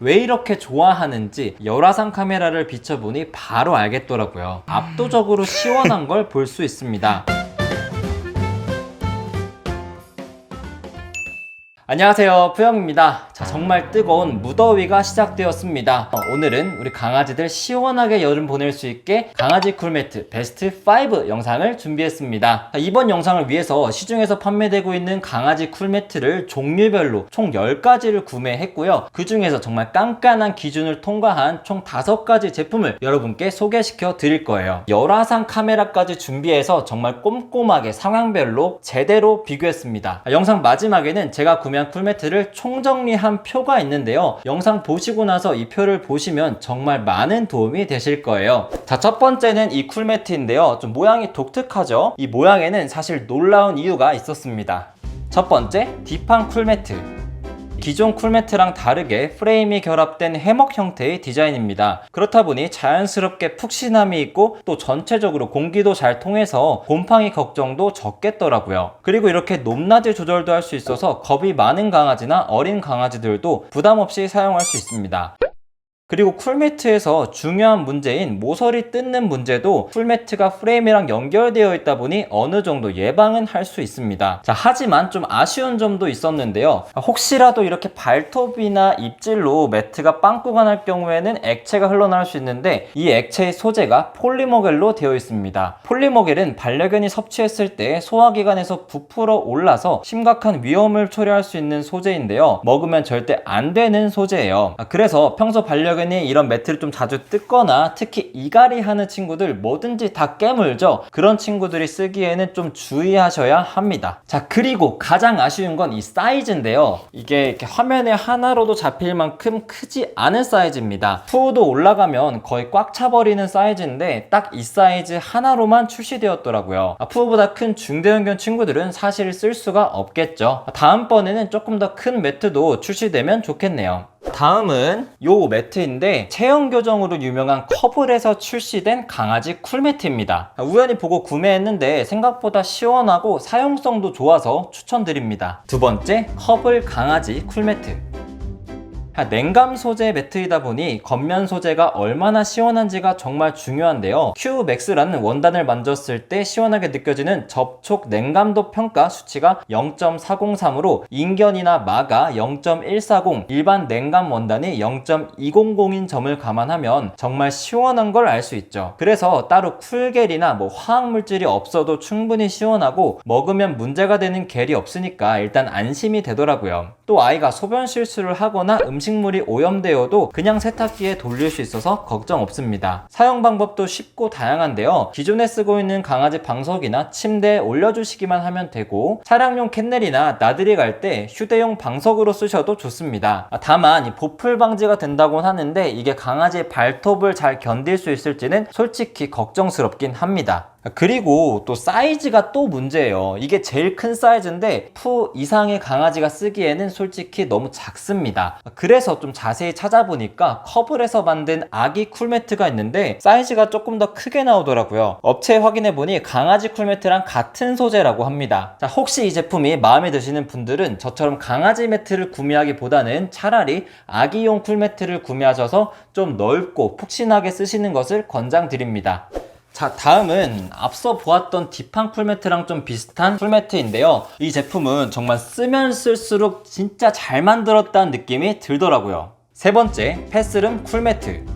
왜 이렇게 좋아하는지 열화상 카메라를 비춰보니 바로 알겠더라고요. 압도적으로 시원한 걸 볼 수 있습니다. 안녕하세요 푸영입니다 자 정말 뜨거운 무더위가 시작되었습니다. 어, 오늘은 우리 강아지들 시원하게 여름 보낼 수 있게 강아지 쿨매트 베스트 5 영상을 준비했습니다. 자, 이번 영상을 위해서 시중에서 판매되고 있는 강아지 쿨매트를 종류별로 총 10가지를 구매했고요. 그 중에서 정말 깐깐한 기준을 통과한 총 5가지 제품을 여러분께 소개시켜 드릴 거예요. 열화상 카메라까지 준비해서 정말 꼼꼼하게 상황별로 제대로 비교했습니다. 아, 영상 마지막에는 제가 구매한 쿨매트를 총정리한 표가 있는데요. 영상 보시고 나서 이 표를 보시면 정말 많은 도움이 되실 거예요. 자, 첫 번째는 이 쿨매트인데요. 좀 모양이 독특하죠? 이 모양에는 사실 놀라운 이유가 있었습니다. 첫 번째, 딥한 쿨매트. 기존 쿨매트랑 다르게 프레임이 결합된 해먹 형태의 디자인입니다. 그렇다 보니 자연스럽게 푹신함이 있고 또 전체적으로 공기도 잘 통해서 곰팡이 걱정도 적겠더라고요. 그리고 이렇게 높낮이 조절도 할 수 있어서 겁이 많은 강아지나 어린 강아지들도 부담 없이 사용할 수 있습니다. 그리고 쿨매트에서 중요한 문제인 모서리 뜯는 문제도 쿨매트가 프레임이랑 연결되어 있다 보니 어느 정도 예방은 할 수 있습니다. 자, 하지만 좀 아쉬운 점도 있었는데요. 혹시라도 이렇게 발톱이나 입질로 매트가 빵꾸가 날 경우에는 액체가 흘러나올 수 있는데 이 액체의 소재가 폴리머겔로 되어 있습니다. 폴리머겔은 반려견이 섭취했을 때 소화기관에서 부풀어 올라서 심각한 위험을 초래할 수 있는 소재인데요. 먹으면 절대 안 되는 소재예요. 아, 그래서 평소 반려 견이 이런 매트를 좀 자주 뜯거나 특히 이갈이 하는 친구들 뭐든지 다 깨물죠. 그런 친구들이 쓰기에는 좀 주의하셔야 합니다. 자, 그리고 가장 아쉬운 건 이 사이즈인데요. 이게 이렇게 화면에 하나로도 잡힐 만큼 크지 않은 사이즈입니다. 푸우도 올라가면 거의 꽉 차버리는 사이즈인데 딱 이 사이즈 하나로만 출시되었더라고요. 아, 푸우보다 큰 중대형견 친구들은 사실 쓸 수가 없겠죠. 다음번에는 조금 더 큰 매트도 출시되면 좋겠네요. 다음은 요 매트인데 체형 교정으로 유명한 커블에서 출시된 강아지 쿨매트입니다. 우연히 보고 구매했는데 생각보다 시원하고 사용성도 좋아서 추천드립니다. 두 번째 커블 강아지 쿨매트. 아, 냉감 소재 매트이다 보니 겉면 소재가 얼마나 시원한지가 정말 중요한데요. Qmax라는 원단을 만졌을 때 시원하게 느껴지는 접촉 냉감도 평가 수치가 0.403으로 인견이나 마가 0.140, 일반 냉감 원단이 0.200인 점을 감안하면 정말 시원한 걸 알 수 있죠. 그래서 따로 쿨겔이나 뭐 화학 물질이 없어도 충분히 시원하고 먹으면 문제가 되는 겔이 없으니까 일단 안심이 되더라고요. 또 아이가 소변 실수를 하거나 음식 물이 오염되어도 그냥 세탁기에 돌릴 수 있어서 걱정 없습니다. 사용 방법도 쉽고 다양한데요. 기존에 쓰고 있는 강아지 방석이나 침대에 올려주시기만 하면 되고 차량용 캔넬이나 나들이 갈 때 휴대용 방석으로 쓰셔도 좋습니다. 아, 다만 이 보풀 방지가 된다곤 하는데 이게 강아지의 발톱을 잘 견딜 수 있을지는 솔직히 걱정스럽긴 합니다. 그리고 또 사이즈가 또 문제예요. 이게 제일 큰 사이즈인데 푸 이상의 강아지가 쓰기에는 솔직히 너무 작습니다. 그래서 좀 자세히 찾아보니까 커블에서 만든 아기 쿨매트가 있는데 사이즈가 조금 더 크게 나오더라고요. 업체 확인해 보니 강아지 쿨매트랑 같은 소재라고 합니다. 자, 혹시 이 제품이 마음에 드시는 분들은 저처럼 강아지 매트를 구매하기보다는 차라리 아기용 쿨매트를 구매하셔서 좀 넓고 푹신하게 쓰시는 것을 권장드립니다. 자 다음은 앞서 보았던 딥한 쿨매트랑 좀 비슷한 쿨매트인데요. 이 제품은 정말 쓰면 쓸수록 진짜 잘 만들었다는 느낌이 들더라고요. 세 번째 패스룸 쿨매트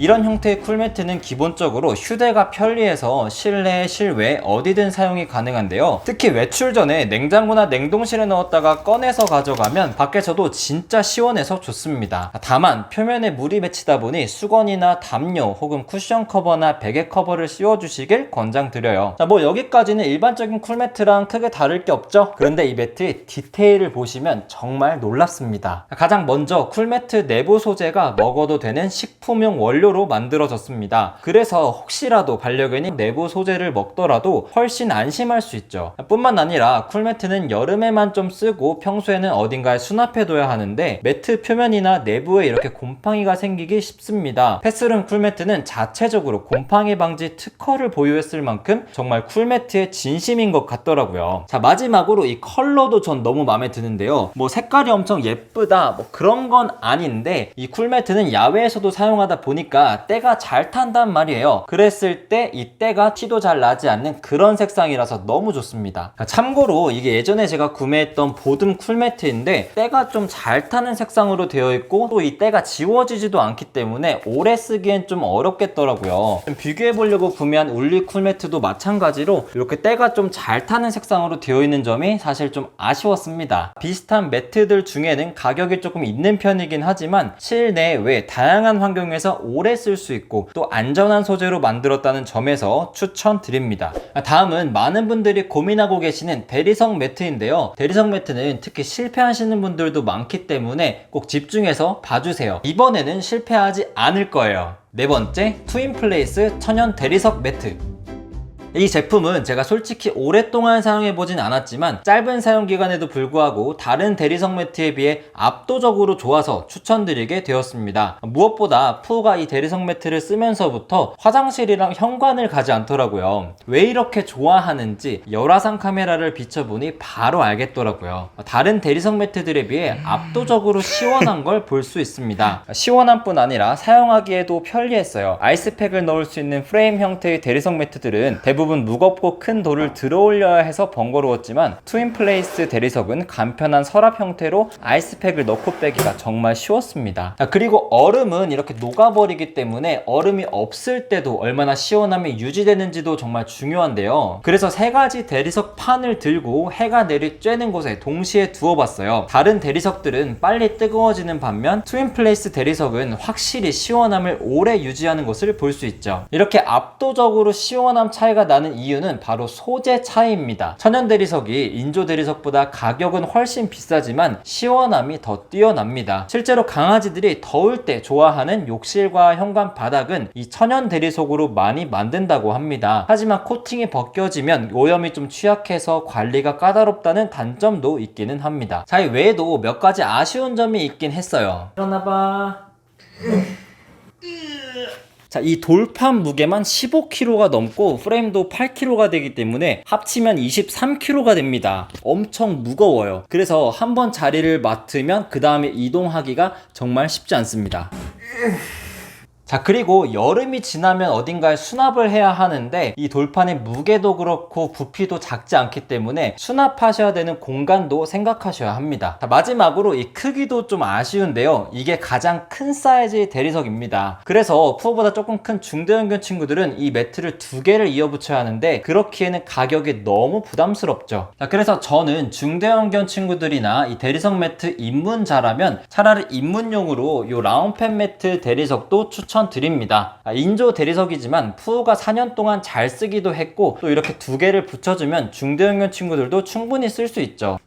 이런 형태의 쿨매트는 기본적으로 휴대가 편리해서 실내, 실외 어디든 사용이 가능한데요. 특히 외출 전에 냉장고나 냉동실에 넣었다가 꺼내서 가져가면 밖에서도 진짜 시원해서 좋습니다. 다만 표면에 물이 맺히다 보니 수건이나 담요 혹은 쿠션 커버나 베개 커버를 씌워주시길 권장드려요. 자, 뭐 여기까지는 일반적인 쿨매트랑 크게 다를 게 없죠? 그런데 이 매트의 디테일을 보시면 정말 놀랍습니다. 가장 먼저 쿨매트 내부 소재가 먹어도 되는 식품용 원료 원료로 만들어졌습니다. 그래서 혹시라도 반려견이 내부 소재를 먹더라도 훨씬 안심할 수 있죠. 뿐만 아니라 쿨매트는 여름에만 좀 쓰고 평소에는 어딘가에 수납해둬야 하는데 매트 표면이나 내부에 이렇게 곰팡이가 생기기 쉽습니다. 패스룸 쿨매트는 자체적으로 곰팡이 방지 특허를 보유했을 만큼 정말 쿨매트의 진심인 것 같더라고요. 자 마지막으로 이 컬러도 전 너무 마음에 드는데요. 뭐 색깔이 엄청 예쁘다 뭐 그런 건 아닌데 이 쿨매트는 야외에서도 사용하다 보니까 때가 잘 탄단 말이에요. 그랬을 때 이 때가 티도 잘 나지 않는 그런 색상이라서 너무 좋습니다. 자, 참고로 이게 예전에 제가 구매했던 보듬 쿨매트인데 때가 좀 잘 타는 색상으로 되어 있고 또 이 때가 지워지지도 않기 때문에 오래 쓰기엔 좀 어렵겠더라고요. 좀 비교해 보려고 구매한 울리 쿨매트도 마찬가지로 이렇게 때가 좀 잘 타는 색상으로 되어 있는 점이 사실 좀 아쉬웠습니다. 비슷한 매트들 중에는 가격이 조금 있는 편이긴 하지만 실내 외 다양한 환경에서 오래 쓸 수 있고 또 안전한 소재로 만들었다는 점에서 추천드립니다. 다음은 많은 분들이 고민하고 계시는 대리석 매트인데요. 대리석 매트는 특히 실패하시는 분들도 많기 때문에 꼭 집중해서 봐주세요. 이번에는 실패하지 않을 거예요. 네 번째, 투인플레이스 천연 대리석 매트. 이 제품은 제가 솔직히 오랫동안 사용해보진 않았지만 짧은 사용기간에도 불구하고 다른 대리석 매트에 비해 압도적으로 좋아서 추천드리게 되었습니다. 무엇보다 푸우가 이 대리석 매트를 쓰면서부터 화장실이랑 현관을 가지 않더라고요. 왜 이렇게 좋아하는지 열화상 카메라를 비춰보니 바로 알겠더라고요. 다른 대리석 매트들에 비해 압도적으로 시원한 걸 볼 수 있습니다. 시원한 뿐 아니라 사용하기에도 편리했어요. 아이스팩을 넣을 수 있는 프레임 형태의 대리석 매트들은 대부분 무겁고 큰 돌을 들어 올려야 해서 번거로웠지만 트윈플레이스 대리석은 간편한 서랍 형태로 아이스팩을 넣고 빼기가 정말 쉬웠습니다. 자, 그리고 얼음은 이렇게 녹아버리기 때문에 얼음이 없을 때도 얼마나 시원함이 유지되는지도 정말 중요한데요. 그래서 세 가지 대리석 판을 들고 해가 내리 쬐는 곳에 동시에 두어봤어요. 다른 대리석들은 빨리 뜨거워지는 반면 트윈플레이스 대리석은 확실히 시원함을 오래 유지하는 것을 볼 수 있죠. 이렇게 압도적으로 시원함 차이가 나는 이유는 바로 소재 차이입니다. 천연 대리석이 인조 대리석보다 가격은 훨씬 비싸지만 시원함이 더 뛰어납니다. 실제로 강아지들이 더울 때 좋아하는 욕실과 현관 바닥은 이 천연 대리석으로 많이 만든다고 합니다. 하지만 코팅이 벗겨지면 오염이 좀 취약해서 관리가 까다롭다는 단점도 있기는 합니다. 자, 이 외에도 몇 가지 아쉬운 점이 있긴 했어요. 일어나봐. 자, 이 돌판 무게만 15kg가 넘고 프레임도 8kg가 되기 때문에 합치면 23kg가 됩니다. 엄청 무거워요. 그래서 한번 자리를 맡으면 그 다음에 이동하기가 정말 쉽지 않습니다. 자 그리고 여름이 지나면 어딘가에 수납을 해야 하는데 이 돌판의 무게도 그렇고 부피도 작지 않기 때문에 수납하셔야 되는 공간도 생각하셔야 합니다. 자, 마지막으로 이 크기도 좀 아쉬운데요. 이게 가장 큰 사이즈의 대리석입니다. 그래서 푸어보다 조금 큰 중대형견 친구들은 이 매트를 두 개를 이어 붙여야 하는데 그렇기에는 가격이 너무 부담스럽죠. 자 그래서 저는 중대형견 친구들이나 이 대리석 매트 입문자라면 차라리 입문용으로 이 라운팬 매트 대리석도 추천 드립니다. 아, 인조 대리석이지만 푸우가 4년 동안 잘 쓰기도 했고 또 이렇게 두 개를 붙여주면 중대형견 친구들도 충분히 쓸 수 있죠.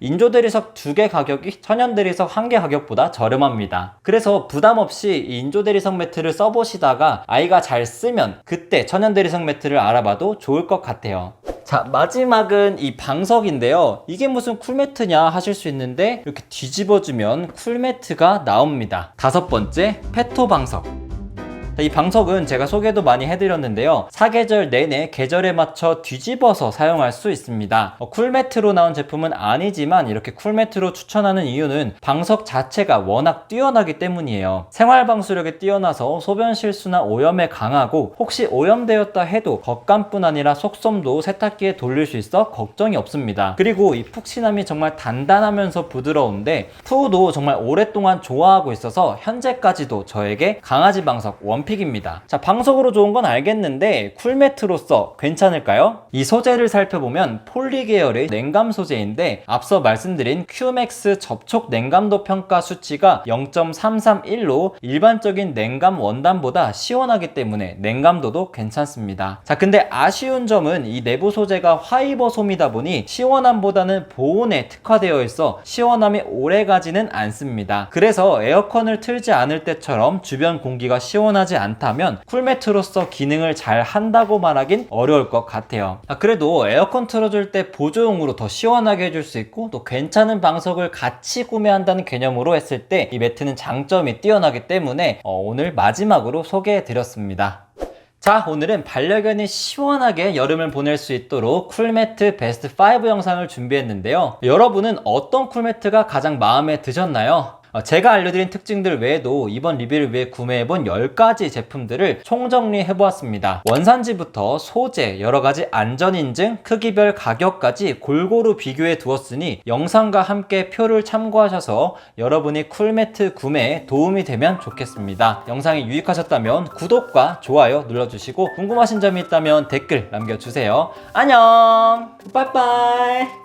인조 대리석 두 개 가격이 천연 대리석 한 개 가격보다 저렴합니다. 그래서 부담 없이 이 인조 대리석 매트를 써보시다가 아이가 잘 쓰면 그때 천연 대리석 매트를 알아봐도 좋을 것 같아요. 자, 마지막은 이 방석인데요. 이게 무슨 쿨매트냐 하실 수 있는데 이렇게 뒤집어주면 쿨매트가 나옵니다. 다섯 번째, 페토 방석. 이 방석은 제가 소개도 많이 해드렸는데요. 사계절 내내 계절에 맞춰 뒤집어서 사용할 수 있습니다. 어, 쿨매트로 나온 제품은 아니지만 이렇게 쿨매트로 추천하는 이유는 방석 자체가 워낙 뛰어나기 때문이에요. 생활 방수력이 뛰어나서 소변 실수나 오염에 강하고 혹시 오염되었다 해도 겉감뿐 아니라 속섬도 세탁기에 돌릴 수 있어 걱정이 없습니다. 그리고 이 푹신함이 정말 단단하면서 부드러운데 푸우도 정말 오랫동안 좋아하고 있어서 현재까지도 저에게 강아지 방석 원 원픽입니다. 자, 방석으로 좋은 건 알겠는데 쿨매트로서 괜찮을까요? 이 소재를 살펴보면 폴리 계열의 냉감 소재인데 앞서 말씀드린 QMAX 접촉 냉감도 평가 수치가 0.331로 일반적인 냉감 원단보다 시원하기 때문에 냉감도도 괜찮습니다. 자, 근데 아쉬운 점은 이 내부 소재가 화이버 솜이다 보니 시원함보다는 보온에 특화되어 있어 시원함이 오래 가지는 않습니다. 그래서 에어컨을 틀지 않을 때처럼 주변 공기가 시원하지 않다면 쿨매트로서 기능을 잘 한다고 말하긴 어려울 것 같아요. 아, 그래도 에어컨 틀어줄 때 보조용으로 더 시원하게 해줄 수 있고 또 괜찮은 방석을 같이 구매한다는 개념으로 했을 때 이 매트는 장점이 뛰어나기 때문에 어, 오늘 마지막으로 소개해 드렸습니다. 자, 오늘은 반려견이 시원하게 여름을 보낼 수 있도록 쿨매트 베스트 5 영상을 준비했는데요. 여러분은 어떤 쿨매트가 가장 마음에 드셨나요? 어, 제가 알려드린 특징들 외에도 이번 리뷰를 위해 구매해본 10가지 제품들을 총정리해보았습니다. 원산지부터 소재, 여러가지 안전인증, 크기별 가격까지 골고루 비교해 두었으니 영상과 함께 표를 참고하셔서 여러분이 쿨매트 구매에 도움이 되면 좋겠습니다. 영상이 유익하셨다면 구독과 좋아요 눌러주시고 궁금하신 점이 있다면 댓글 남겨주세요. 안녕! 빠이빠이!